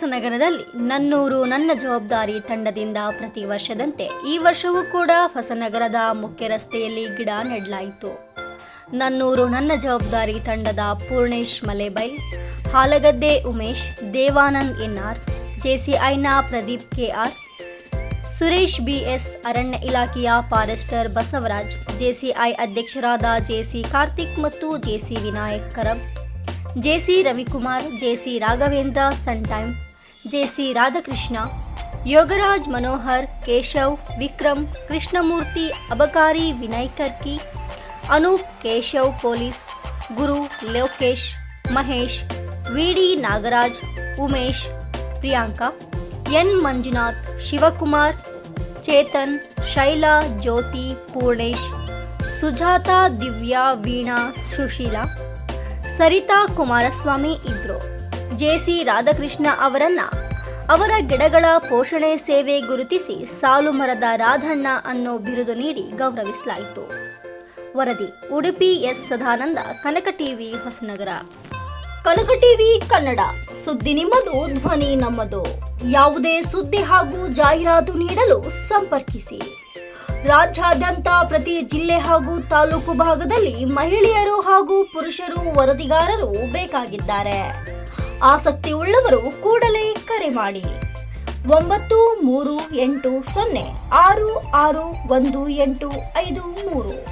ಹೊಸನಗರದಲ್ಲಿ ನನ್ನೂರು ನನ್ನ ಜವಾಬ್ದಾರಿ ತಂಡದಿಂದ ಪ್ರತಿ ವರ್ಷದಂತೆ ಈ ವರ್ಷವೂ ಕೂಡ ಹೊಸನಗರದ ಮುಖ್ಯ ರಸ್ತೆಯಲ್ಲಿ ಗಿಡ ನೆಡಲಾಯಿತು. ನನ್ನೂರು ನನ್ನ ಜವಾಬ್ದಾರಿ ತಂಡದ ಪೂರ್ಣೇಶ್ ಮಲೆಬೈಲ್, ಹಾಲಗದ್ದೆ ಉಮೇಶ್, ದೇವಾನಂದ್ ಎನ್ಆರ್, ಜೆಸಿಐನ ಪ್ರದೀಪ್ ಕೆಆರ್, ಸುರೇಶ್ ಬಿಎಸ್, ಅರಣ್ಯ ಇಲಾಖೆಯ ಫಾರೆಸ್ಟರ್ ಬಸವರಾಜ್, ಜೆಸಿಐ ಅಧ್ಯಕ್ಷರಾದ ಜೆಸಿ ಕಾರ್ತಿಕ್ ಮತ್ತು JC Vinayak Karab JC Ravikumar, JC Raghavendra, ಸನ್ಟೈಮ್ JC Radhakrishna, Yogaraj Manohar, Keshav, Vikram, Krishnamurthy, ಅಬಕಾರಿ Vinay Karki, Anoop Keshav police, Guru Lokesh, Mahesh, VD Nagaraj, Umesh, Priyanka, N Manjunath, Shivakumar, Chetan, Shaila, Jyothi, Purnesh, Sujatha, Divya, Veena, Sushila, Saritha Kumaraswamy ಇದ್ರು. JC Radhakrishna ಅವರನ್ನ ಅವರ ಗಿಡಗಳ ಪೋಷಣೆ ಸೇವೆ ಗುರುತಿಸಿ ಸಾಲು ಮರದ ರಾಧಣ್ಣ ಅನ್ನೋ ಬಿರುದು ನೀಡಿ ಗೌರವಿಸಲಾಯಿತು. ವರದಿ, Udupi S. Sadananda, Kanaka TV, Hosanagara. Kanaka TV Kannada, ಸುದ್ದಿ ನಿಮ್ಮದು, ಧ್ವನಿ ನಮ್ಮದು. ಯಾವುದೇ ಸುದ್ದಿ ಹಾಗೂ ಜಾಹೀರಾತು ನೀಡಲು ಸಂಪರ್ಕಿಸಿ. ರಾಜ್ಯಾದ್ಯಂತ ಪ್ರತಿ ಜಿಲ್ಲೆ ಹಾಗೂ ತಾಲೂಕು ಭಾಗದಲ್ಲಿ ಮಹಿಳೆಯರು ಹಾಗೂ ಪುರುಷರು ವರದಿಗಾರರು ಬೇಕಾಗಿದ್ದಾರೆ. ಆಸಕ್ತಿ ಉಳ್ಳವರು ಕೂಡಲೇ ಕರೆ ಮಾಡಿ. ಒಂಬತ್ತು ಮೂರು ಎಂಟು ಸೊನ್ನೆ ಆರು ಆರು ಒಂದು ಎಂಟು ಐದು ಮೂರು.